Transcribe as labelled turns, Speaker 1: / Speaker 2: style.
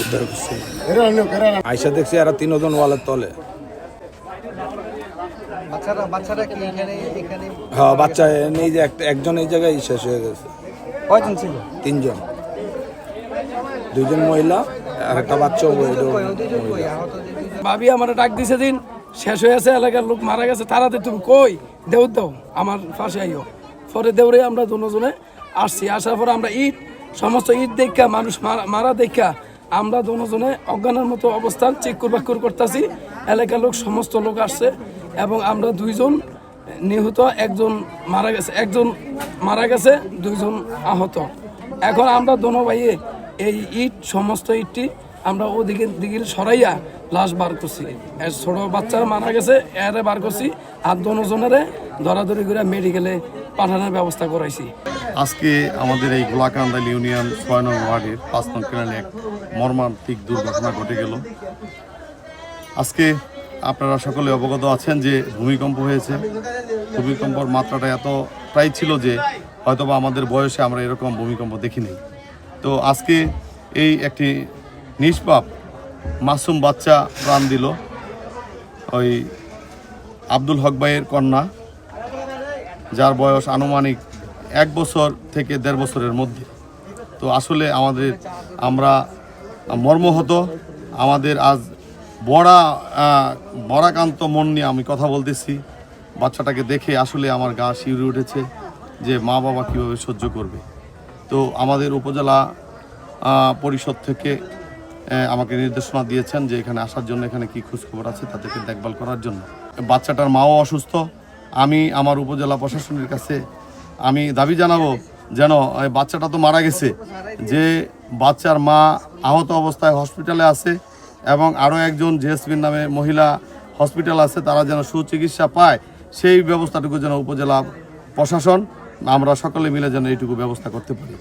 Speaker 1: উদ্ধার করছি আইসা দেখছি এরা তিনজন ওয়ালের তলে।
Speaker 2: বাচ্চারা বাচ্চারা কি এখানে এখানে
Speaker 1: হ্যাঁ বাচ্চা নেই যে একটা একজন এই জায়গায় শেষ হয়ে গেছে।
Speaker 2: কয়জন ছিল?
Speaker 1: তিনজন। দুইজন মহিলা আর একটা বাচ্চা
Speaker 3: ভাবি আমার ডাক দিছে দিন শেষ হয়ে আছে এলাকার লোক মারা গেছে। তারাতে তুমি কই? দেউ দাও আমার পাশে আইও। পরে দেউরে আমরা দুজনে আসছি। আসার পরে আমরা ঈদ সমস্ত ঈদ দেখা মানুষ মারা- মারা দেখা আমরা দুজনে অজ্ঞানের মতো অবস্থান চেক করবাক্কর করতেছি। এলাকার লোক, সমস্ত লোক আসছে এবং আমরা দুইজন নিহত, একজন মারা গেছে, একজন মারা গেছে, দুইজন আহত। এখন আমরা দোনো ভাইয়ে এই ইট, সমস্ত ইটটি আমরা ওদিকে দিকে সরাইয়া লাশ বার করছি। ছোট বাচ্চা মারা গেছে, এরে বার করছি আর দোনোজনেরে ধরাধরি করে মেডিকেলে পাঠানোর ব্যবস্থা করাইছি।
Speaker 4: আজকে আমাদের এই গোলাকান্দাল ইউনিয়ন ছয় নং ওয়ার্ডের পাঁচ নং কেরানে এক মর্মান্তিক দুর্ঘটনা ঘটে গেল। আজকে আপনারা সকলে অবগত আছেন যে ভূমিকম্প হয়েছে। ভূমিকম্পর মাত্রাটা এতটাই ছিল যে হয়তোবা আমাদের বয়সে আমরা এরকম ভূমিকম্প দেখিনি। তো আজকে এই একটি নিষ্পাপ মাসুম বাচ্চা প্রাণ দিল। ওই আব্দুল হক ভাইয়ের কন্যা, যার বয়স আনুমানিক এক বছর থেকে দেড় বছরের মধ্যে। তো আসলে আমাদের, আমরা মর্মহত, আমাদের আজ বড়া বড়াকান্ত মন নিয়ে আমি কথা বলতেছি। বাচ্চাটাকে দেখে আসলে আমার গা শিউরে উঠেছে যে মা বাবা কীভাবে সহ্য করবে। তো আমাদের উপজেলা পরিষদ থেকে আমাকে নির্দেশনা দিয়েছেন যে এখানে আসার জন্য এখানে কি খোঁজখবর আছে তাদেরকে দেখভাল করার জন্য। বাচ্চাটার মাও অসুস্থ। আমি আমার উপজেলা প্রশাসনের কাছে আমি দাবি জানাব যেন বাচ্চাটা তো মারা গেছে। যে বাচ্চার মা আহত অবস্থায় হসপিটালে আছে এবং আরও একজন জেএসপির নামে মহিলা হসপিটাল আছে, তারা যেন সুচিকিৎসা পায়, সেই ব্যবস্থাটুকু যেন উপজেলা প্রশাসন, আমরা সকলে মিলে যেন এইটুকু ব্যবস্থা করতে পারি।